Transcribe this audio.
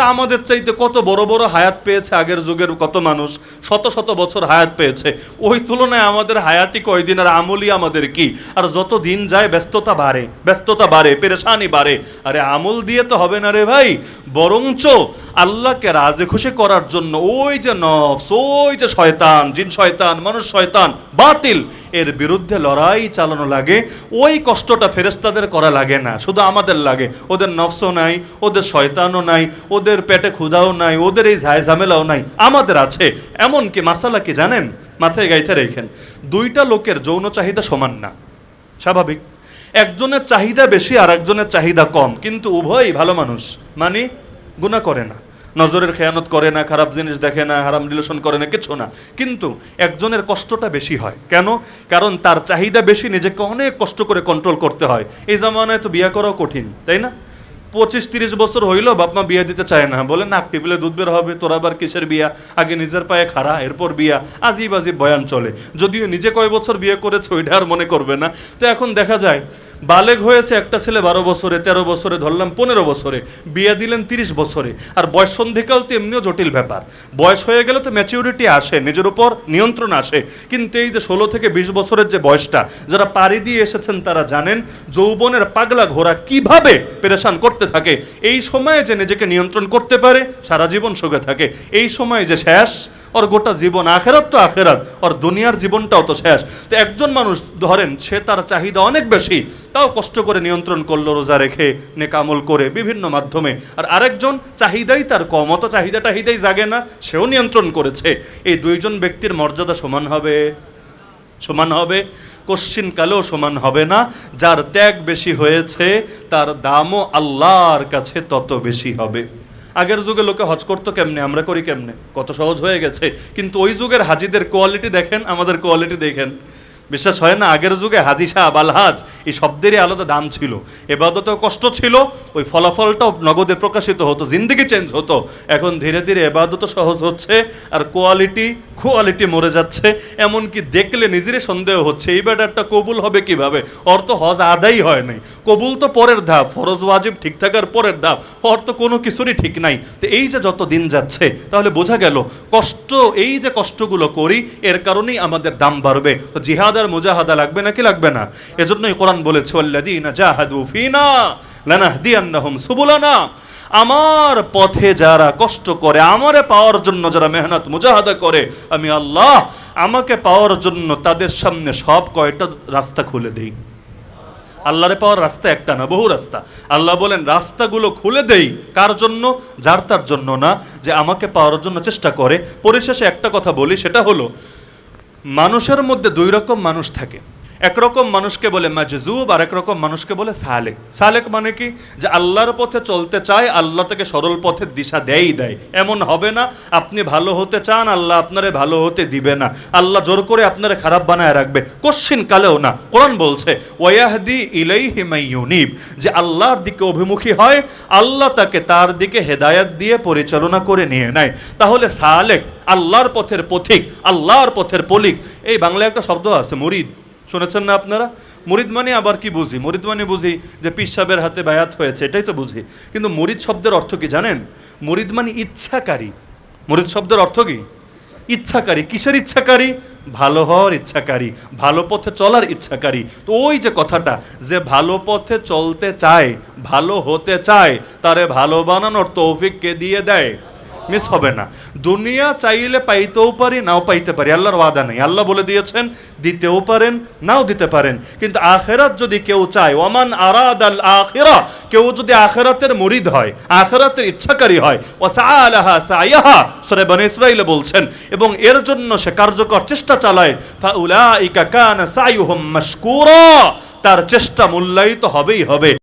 তা আমাদের চাইতে কত বড় বড় হায়াত পেয়েছে আগের যুগের কত মানুষ? শত শত বছর হায়াত পেয়েছে। ওই তুলনায় আমাদের হায়াতি কয়দিন আর আমলই আমাদের কি? আর যত দিন যায় ব্যস্ততা বাড়ে ব্যস্ততা বাড়ে, পেরেশানি বাড়ে। আরে আমল দিয়ে তো হবে না রে ভাই। বরঞ্চ আল্লাহকে রাজে খুশি করার জন্য ওই যে নফস, ওই যে শয়তান, জিন শয়তান, মানুষ শয়তান, বাতিল, এর বিরুদ্ধে লড়াই চালানো লাগে। ওই কষ্টটা ফেরেস্তাদের করা লাগে না, শুধু আমাদের লাগে। ওদের নফসও নাই, ওদের শয়তানও নাই, ওদের পেটে ক্ষুধাও নাই, ওদের এই ঝায় ঝামেলাও নাই, আমাদের আছে। এমন কি মাসালা কি জানেন? মাথায় গাইতে রেখেন, দুইটা লোকের যৌন চাহিদা সমান না। স্বাভাবিক। একজনের চাহিদা বেশি আর একজনের চাহিদা কম। কিন্তু উভয়ই ভালো মানুষ। মানে গুণা করে না। নজরের খেয়ানত করে না, খারাপ জিনিস দেখে না, হারাম রিলেশন করে না, কিছু না। কিন্তু একজনের কষ্টটা বেশি হয়। কেন? কারণ তার চাহিদা বেশি, নিজেকে অনেক কষ্ট করে কন্ট্রোল করতে হয়। এই জামানায় তো বিয়ে করাও কঠিন, তাই না? পঁচিশ তিরিশ বছর হইল বাপমা বিয়ে দিতে চায় না। বলে, নাক টিপলে দুধ বের হবে, তোর আবার কিসের বিয়া? আগে নিজের পায়ে খাড়া, এরপর বিয়া। আজিব আজিব বয়ান চলে। যদিও নিজে কয় বছর বিয়ে করেছে, ওইটা আর মনে করবে না। তো এখন দেখা যায়, বালেগ হয়েছে একটা ছেলে বারো বছরে, তেরো বছরে, ধরলাম পনেরো বছরে। বিয়ে দিলেন তিরিশ বছরে। আর বয়স সন্ধিকাল তো এমনিও জটিল ব্যাপার। বয়স হয়ে গেলে তো ম্যাচিউরিটি আসে, নিজের উপর নিয়ন্ত্রণ আসে। কিন্তু এই যে ষোলো থেকে বিশ বছরের যে বয়সটা, যারা পাড়ি দিয়ে এসেছেন তারা জানেন, যৌবনের পাগলা ঘোড়া কীভাবে পেরেশান করতে থাকে। এই সময়ে যে নিজেকে নিয়ন্ত্রণ করতে পারে, সারা জীবন সুখে থাকে। এই সময় যে শেষ, ওর গোটা জীবন আখেরাত তো আখেরাত, ওর দুনিয়ার জীবনটাও তো শেষ। তো একজন মানুষ ধরেন, সে তার চাহিদা অনেক বেশি, তাও কষ্ট করে নিয়ন্ত্রণ করল, রোজা রেখে নেকামল করে, বিভিন্ন মাধ্যমে। আর আরেকজন, চাহিদাই তার কম, অত চাহিদা টাহিদাই জাগে না, সেও নিয়ন্ত্রণ করেছে। এই দুইজন ব্যক্তির মর্যাদা সমান হবে? সমান হবে, কশ্চিন কালেও সমান হবে না। যার ত্যাগ বেশি হয়েছে, তার দামও আল্লাহর কাছে তত বেশি হবে। আগের যুগে লোকে হজ করতো কেমনে, আমরা করি কেমনে? কত সহজ হয়ে গেছে। কিন্তু ওই যুগের হাজিদের কোয়ালিটি দেখেন, আমাদের কোয়ালিটি দেখেন। বিশ্বাস হয় না, আগের যুগে হাজি সাহেব আলহাজ এই শব্দেরই আলাদা দাম ছিল। এবাদতেও কষ্ট ছিল, ওই ফলাফলটাও নগদে প্রকাশিত হতো, জিন্দিগি চেঞ্জ হতো। এখন ধীরে ধীরে এবাদতও সহজ হচ্ছে, আর কোয়ালিটি কোয়ালিটি মরে যাচ্ছে। এমনকি দেখলে নিজেরই সন্দেহ হচ্ছে, এই ব্যাটারটা কবুল হবে কীভাবে? ওর তো হজ আদাই হয় নাই। কবুল তো পরের ধাপ, ফরজ ওয়াজিব ঠিক থাকার পরের ধাপ তো কোনো কিছুরই ঠিক নাই। তো এই যে যত দিন যাচ্ছে, তাহলে বোঝা গেল, কষ্ট, এই যে কষ্টগুলো করি, এর কারণেই আমাদের দাম বাড়বে। তো জিহাদ আর মুজাহাদা লাগবে নাকি লাগবে না? এজন্যই কোরআন বলেছে, ওয়াল্লাযীনা জাহাদু ফিনা লানাহদিয়ান্নাহুম সুবুলানা। আমার পথে যারা কষ্ট করে, আমারে পাওয়ার জন্য যারা মেহনত, মুজাহাদা করে, আমি আল্লাহ আমাকে পাওয়ার জন্য তাদের সামনে সব কয়টা রাস্তা খুলে দেই? আল্লাহরে পাওয়ার রাস্তা একটা না, বহু রাস্তা। আল্লাহ বলেন, রাস্তাগুলো খুলে দেই। কার জন্য? যার তার জন্য না, যে আমাকে পাওয়ার জন্য চেষ্টা করে। পরিশেষে একটা কথা বলি, সেটা হলো মানুষের মধ্যে দুই রকম মানুষ থাকে। একরকম মানুষকে বলে মাজজুব, আর একরকম মানুষকে বলে সালেক। সালেক মানে কি? যে আল্লাহর পথে চলতে চায়, আল্লাহ থেকে সরল পথের দিশা দেয়ই দেয়। এমন হবে না, আপনি ভালো হতে চান, আল্লাহ আপনারে ভালো হতে দিবে না। আল্লাহ জোর করে আপনারে খারাপ বানায় রাখবে। কোশ্চিন কালেও না। কোরআন বলছে ওয়াহদি ইলাই হিমাইউনিব যে আল্লাহর দিকে অভিমুখী হয়, আল্লাহ তাকে তার দিকে হেদায়াত দিয়ে পরিচালনা করে নিয়ে নেয়। তাহলে সালেক আল্লাহর পথের পথিক, আল্লাহর পথের পলিক। এই বাংলায় একটা শব্দ আছে, মুরিদ। শুনেছেন না আপনারা? মুরিদ মানে আবার কি বুঝি? মুরিদ মানে বুঝি যে পিসাবের হাতে বায়াত হয়েছে, এটাই তো বুঝি। কিন্তু মুরিদ শব্দের অর্থ কি জানেন? মুরিদ মানে ইচ্ছাকারী। মুরিদ শব্দের অর্থ কি? ইচ্ছাকারী। কিসের ইচ্ছাকারী? ভালো হওয়ার ইচ্ছাকারী। ভালো পথে চলার ইচ্ছাকারী। তো ওই যে কথাটা, যে ভালো পথে চলতে চায়, ভালো হতে চায়, তারে ভালো বানানোর তৌফিককে দিয়ে দেয়। মিস হবে না। দুনিয়া চাইলে পাইতেও পারি, নাও পাইতে পারি। আল্লাহর ওয়াদা নেই। আল্লাহ বলে দিয়েছেন, দিতেও পারেন, নাও দিতে পারেন। কিন্তু আখেরাত যদি কেউ চায় ওমান আরাদ আল আখেরা, কেউ যদি আখেরাতের মুরিদ হয়, আখেরাতের ইচ্ছাকারী হয় ও সাআলাহা সাইয়াহা সূরা বনী ইসরাঈলে বলছেন, এবং এর জন্য সে কার্যকর চেষ্টা চালায়, ফাউলাইকা কানা সাইয়ুহুম মাশকুরা, তার চেষ্টা মূল্যায়িত হবেই হবে।